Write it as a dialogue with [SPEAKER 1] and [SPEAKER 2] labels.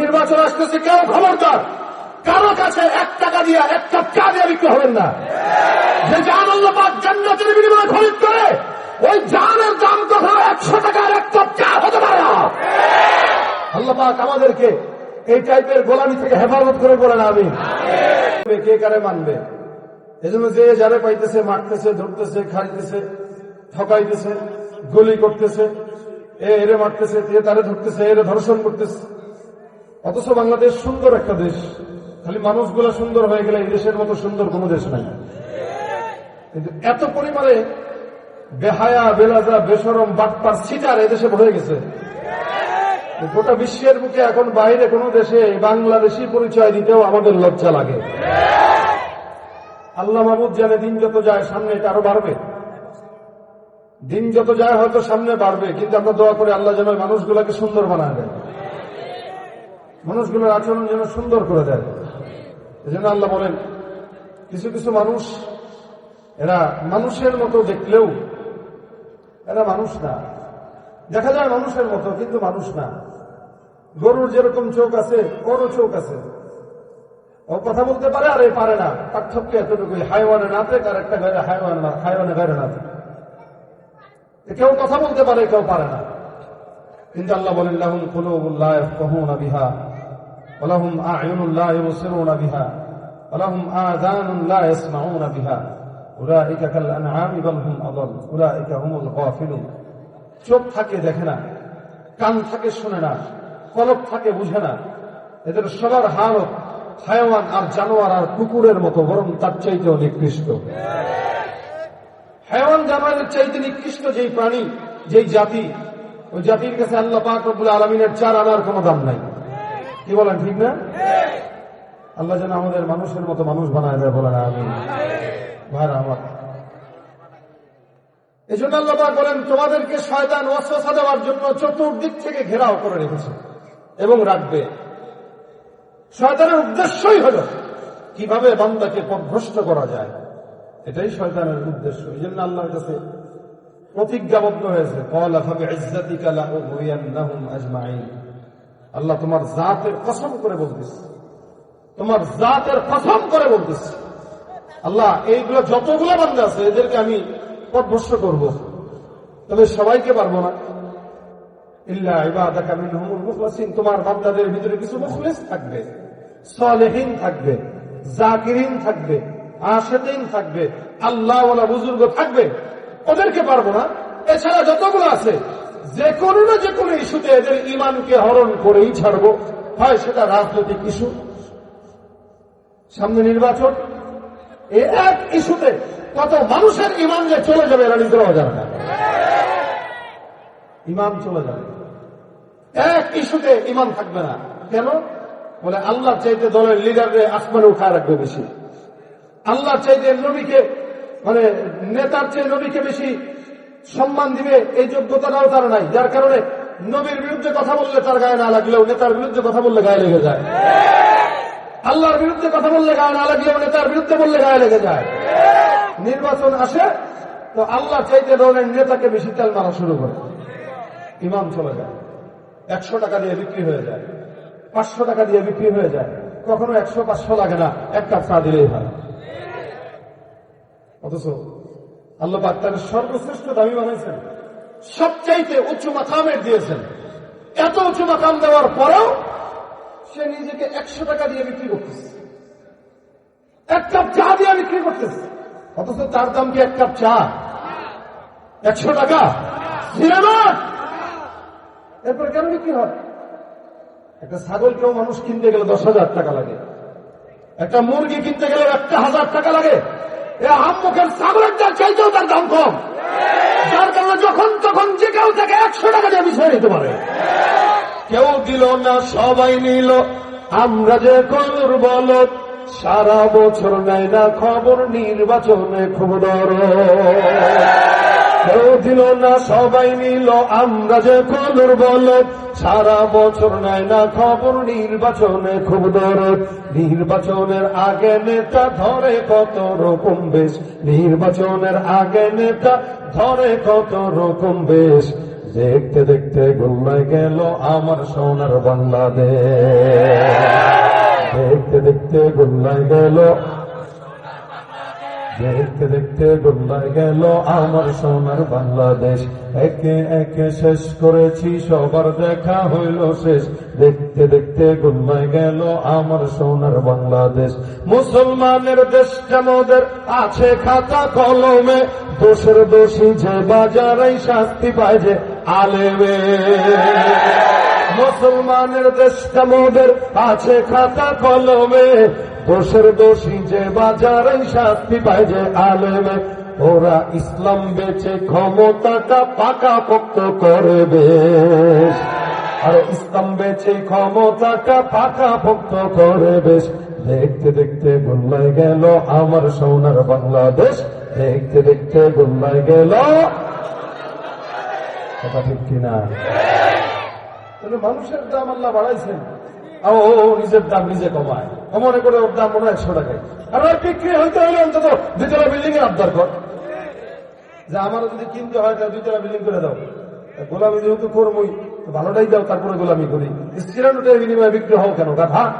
[SPEAKER 1] নির্বাচন আসতেছে কেউ খবরদার। কারও কাছে এক টাকা দিয়ে এক কাপ চা দিয়ে বিক্রি হবেন না। যে জান আল্লাহ পাক জান্নাতের বিনিময়ে খরিদ করে, ওই জানের দাম কখনো একশো টাকার এক কাপ চা হতে পারে না। আল্লাহ পাক আমাদেরকে এই টাইপের গোলামি থেকে হেফাজত করে বলেন আমি কে কারে মানবে? এজন্য যে যারে পাইতেছে, মারতেছে, ধরতেছে, খাইতেছে, ঠকাইতেছে, গুলি করতেছে, এ এরে মারতেছে তারে ধরতেছে, এরে ধর্ষণ করতেছে। অথচ বাংলাদেশ সুন্দর একটা দেশ। খালি মানুষগুলো সুন্দর হয়ে গেলে এই দেশের মতো সুন্দর কোনো দেশ নাই। কিন্তু এত পরিমাণে বেহায়া, বেলাজা, বেসরম, বাটপার সিটার এদেশে ভরে গেছে। গোটা বিশ্বের বুকে এখন বাইরে কোনো দেশে বাংলাদেশি পরিচয় দিতেও আমাদের লজ্জা লাগে। আল্লাহ মাহবুদ জানে দিন যত যায় সামনে এটা আরও বাড়বে। দিন যত যায় হয়তো সামনে বাড়বে, কিন্তু আমরা দোয়া করে আল্লাহ যেন মানুষগুলাকে সুন্দর বানায় দেয় মানুষগুলোর আচরণ যেন সুন্দর করে দেয়। এজন্য আল্লাহ বলেন, কিছু কিছু মানুষ, এরা মানুষের মতো দেখলেও এরা মানুষ না। দেখা যায় মানুষের মতো, কিন্তু মানুষ না। গরুর যেরকম চোখ আছে ওরও চোখ আছে। ও কথা বলতে পারে, আর এ পারে না। পার্থক্য এতটুকুই। হাইওয়ানে নাতে আর একটা গায়ে হাইওয়ান না, হাইওয়ানে গায়ে নাতে কেউ কথা বলতে পারে, কেউ পারে না। কিন্তু আল্লাহ বলেন, লাহুম কুলুবুল্লাহ বিহা। ওয়ালাহুম আ'য়ুনুল্লাহ ইবসিরুনা বিহা, ওয়ালাহুম আযানুন লা ইয়াসমাউনা বিহা। উলাইকা কাল আনআমি বাল হুম আদাল, উলাইকা হুমুল গাফিলুন। চোখ থাকে দেখে না, কান থাকে শুনে না কলক থাকে বুঝে না। এদের সবার হালত হায়ওয়ান আর জানোয়ার আর কুকুরের মতো, বরং তার চাইতেও নিকৃষ্ট। হায়ওয়ান জানোয়ারের চাইতে নিকৃষ্ট যেই প্রাণী, যেই জাতি, ওই জাতির কাছে আল্লাহ পাক রব্বুল আলমিনের চার আনার কোনো দাম নাই। কি বলেন, ঠিক না? আল্লাহ যেন আমাদের মানুষের মতো মানুষ বানায় দেয়, বলেন ভাই আমার। এই জন্য আল্লাহ বলেন, তোমাদেরকে শয়তান অস্ত্র দেওয়ার জন্য চতুর্দিক থেকে ঘেরাও করে রেখেছে এবং রাখবে। শয়তানের উদ্দেশ্যই হল কীভাবে বান্দাকে পদভ্রষ্ট করা যায়, এটাই শয়তানের উদ্দেশ্য। এই জন্য আল্লাহর কাছে প্রতিজ্ঞাবদ্ধ হয়েছে কলাফাবে ইজ্জাতিকালা ও ভুইয়ান আজমাইন আল্লাহ তোমার জাতের কসম করে বলতেছে। তোমার জাতের কসম করে বলতেছে। আল্লাহ, এইগুলো যতগুলো বান্দা আছে, এদেরকে আমি পথভ্রষ্ট করব। তবে সবাইকে পারব না। এছাড়া যতগুলো আছে যে কোনো না যে কোনো ইস্যুতে এদের ইমানকে হরণ করেই ছাড়বো। হয় সেটা রাজনৈতিক ইস্যু। সামনে নির্বাচন। এক ইস্যুতে কত মানুষের ইমান যে চলে যাবে এরা নিতে যাবে না। ইমান চলে যাবে। এক ইস্যুতে ইমান থাকবে না। কেন? বলে আল্লাহ চাইতে দলের লিডাররে আসমানে উঠায় রাখবে বেশি। আল্লাহ চাইতে নবীকে মানে নেতার চেয়ে নবীকে বেশি সম্মান দিবে, এই যোগ্যতাটাও তার নাই। যার কারণে নবীর বিরুদ্ধে কথা বললে তার গায়ে না লাগলেও নেতার বিরুদ্ধে কথা বললে গায়ে লেগে যায়। আল্লাহর বিরুদ্ধে কথা বললে গায়ে না লাগলেও নেতার বিরুদ্ধে বললে গায়ে লেগে যায়। নির্বাচন আসে, তো আল্লাহ চাইতে ধরনের নেতাকে বেশি তেল মারা শুরু করে। ইমাম চলে যায়। একশো টাকা দিয়ে বিক্রি হয়ে যায়। পাঁচশো টাকা দিয়ে বিক্রি হয়ে যায়। কখনো একশো, পাঁচশো লাগে না। এক কাপ চা দিলেই হয়। অথচ আল্লাহ তার সর্বশ্রেষ্ঠ দামি বানাইছেন সবচাইতে উচ্চ মাকামের দিয়েছেন। এত উঁচু মাকাম দেওয়ার পরেও সে নিজেকে একশো টাকা দিয়ে বিক্রি করতেছে। এক কাপ চা দিয়ে বিক্রি করতেছে। অথচ তার দাম কি এক কাপ চা? একশো টাকা? সিনেমা? এরপর কেন বিক্রি হয়? একটা ছাগল কেউ মানুষ কিনতে গেলে দশ হাজার টাকা লাগে। একটা মুরগি কিনতে গেলে একটা হাজার টাকা লাগে। হাম্মুখের ছাগলের দাম চাইতেও তার দাম কম। তার কারণে যখন তখন যে কেউ তাকে একশো টাকা দিয়ে বিষয় নিতে পারে। কেউ দিল না, সবাই নিল। আমরা যে কলর বল সারা বছর নেয় না খবর, নির্বাচনে খুব দর দিল না, সবাই নিল আমরা যে কলর বল। সারা বছর নেয় না খবর, নির্বাচনে খুব দরদ নির্বাচনের আগে নেতা ধরে কত রকম বেশ। নির্বাচনের আগে নেতা ধরে কত রকম বেশ। দেখতে দেখতে গুল্লায় গেল আমার সোনার বাংলাদেশ। দেখতে দেখতে গুল্লায় গেল দেখতে দেখতে গোল্লায় গেল আমার সোনার বাংলাদেশ। একে একে শেষ করেছি, সবার দেখা হইল শেষ। দেখতে দেখতে গোল্লায় গেল আমার সোনার বাংলাদেশ। মুসলমানের দেশ কেমদের আছে খাতা কলমে। দোষের দোষী যে বাজারাই শাস্তি পায় যে আলেমে। মুসলমানের দেশ কেমদের আছে খাতা কলমে। দোষের দোষী যে বাজারে শাস্তি পায় যে আলেমে। ওরা ইসলাম বেচে ক্ষমতাটা পাকা পোক্ত করে বেশ। আর ইসলাম বেচে ক্ষমতাটা পাকা পোক্ত করে বেশ। দেখতে দেখতে গুল্লায় গেল আমার সোনার বাংলাদেশ। দেখতে দেখতে গুল্লায় গেল। কথা ঠিক কিনা? মানুষের দাম আল্লাহ বাড়াইছেন। ও, নিজের দাম নিজে কমায়। মনে করে ওর দাম মনে হয় একশো টাকায়। আর আর বিক্রি হইতে হলে অন্তত দুইতলা বিল্ডিং এর আবদার কর। যে আমারও যদি কিনতে হয়, তাহলে দুইতলা বিল্ডিং করে দাও। গোলামি যেহেতু করবোই ভালোটাই দাও, তারপরে গোলামি করি। স্ত্রীরা বিনিময়ে বিক্রি হও কেন? গাধা।